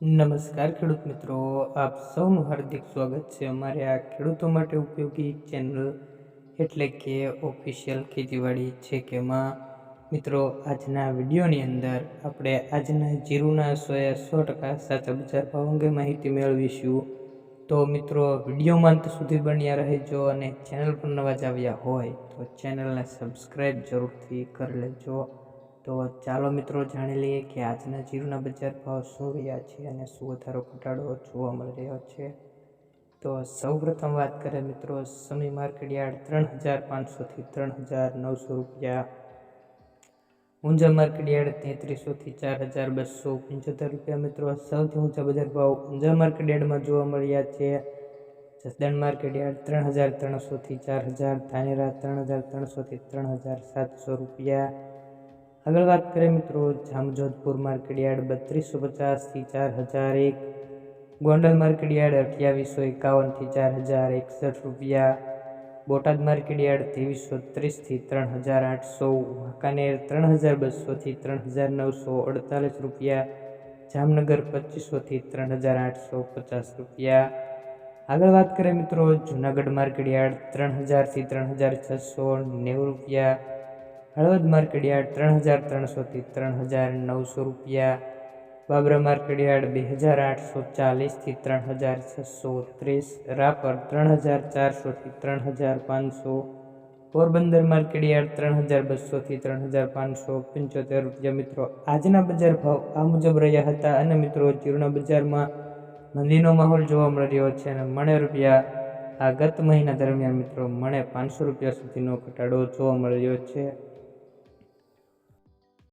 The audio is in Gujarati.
નમસ્કાર ખેડૂત મિત્રો, આપ સૌનું હાર્દિક સ્વાગત છે અમારે આ ખેડૂતો માટે ઉપયોગી ચેનલ એટલે કે ઓફિશિયલ ખેતીવાડી છે કે માં મિત્રો આજના વિડીયોની અંદર આપણે આજના જીરુના સોએ સો ટકા સાચા બજાર ભાવ અંગે માહિતી મેળવીશું. તો મિત્રો વિડીયોમાં અંત સુધી બન્યા રહેજો અને ચેનલ પર નવા જ આવ્યા હોય તો ચેનલને સબસ્ક્રાઈબ જરૂરથી કરી લેજો. તો ચાલો મિત્રો જાણી લઈએ કે આજના જીરુના બજાર ભાવ શું રહ્યા છે અને શું વધારો ઘટાડો જોવા મળી રહ્યો છે. તો સૌપ્રથમ વાત કરીએ મિત્રો, સમી માર્કેટ યાર્ડ ત્રણ હજાર પાંચસોથી ત્રણ હજાર નવસો રૂપિયા. ઊંઝા માર્કેટ યાર્ડ તેત્રીસોથી ચાર હજાર બસો પંચોતેર રૂપિયા મિત્રો. સૌથી ઊંચા બજાર ભાવ ઊંઝા માર્કેટ યાર્ડમાં જોવા મળ્યા છે. જસદણ માર્કેટ યાર્ડ ત્રણ હજાર ત્રણસોથી ચાર હજાર, ધાનેરા ત્રણ હજાર ત્રણસોથી ત્રણ હજાર સાતસો રૂપિયા. આગળ વાત કરીએ મિત્રો, જામજોધપુર માર્કેટ યાર્ડ બત્રીસો પચાસથી ચાર હજાર એક, ગોંડલ માર્કેટ યાર્ડ અઠ્યાવીસો એકાવનથી ચાર હજાર એકસઠ રૂપિયા, બોટાદ માર્કેટ યાર્ડ ત્રેવીસો ત્રીસથી ત્રણ હજાર આઠસો, વાંકાનેર ત્રણ હજાર બસોથી ત્રણ હજાર નવસો અડતાલીસ રૂપિયા, જામનગર પચીસોથી ત્રણ હજાર આઠસો પચાસ રૂપિયા. આગળ વાત કરીએ મિત્રો, જુનાગઢ માર્કેટ યાર્ડ ત્રણ હજારથી ત્રણ હજાર છસો નેવું રૂપિયા હળવદ માર્કેટયાર્ડ ત્રણ હજાર ત્રણસોથી ત્રણ હજાર નવસો રૂપિયા, બાબરા માર્કેટયાર્ડ બે હજાર આઠસો ચાલીસથી ત્રણ હજાર છસો ત્રીસ, રાપર ત્રણ હજાર ચારસોથી ત્રણ હજાર પાંચસો, પોરબંદર માર્કેટયાર્ડ ત્રણ હજાર બસોથી ત્રણ હજાર પાંચસો, પંચોતેર રૂપિયા. મિત્રો, આજના બજાર ભાવ આ મુજબ રહ્યા હતા અને મિત્રો જીરુના બજારમાં મંદીનો માહોલ જોવા મળી રહ્યો છે અને મણે રૂપિયા આ ગત મહિના દરમિયાન મિત્રો મણે પાંચસો રૂપિયા સુધીનો ઘટાડો જોવા મળી રહ્યો છે.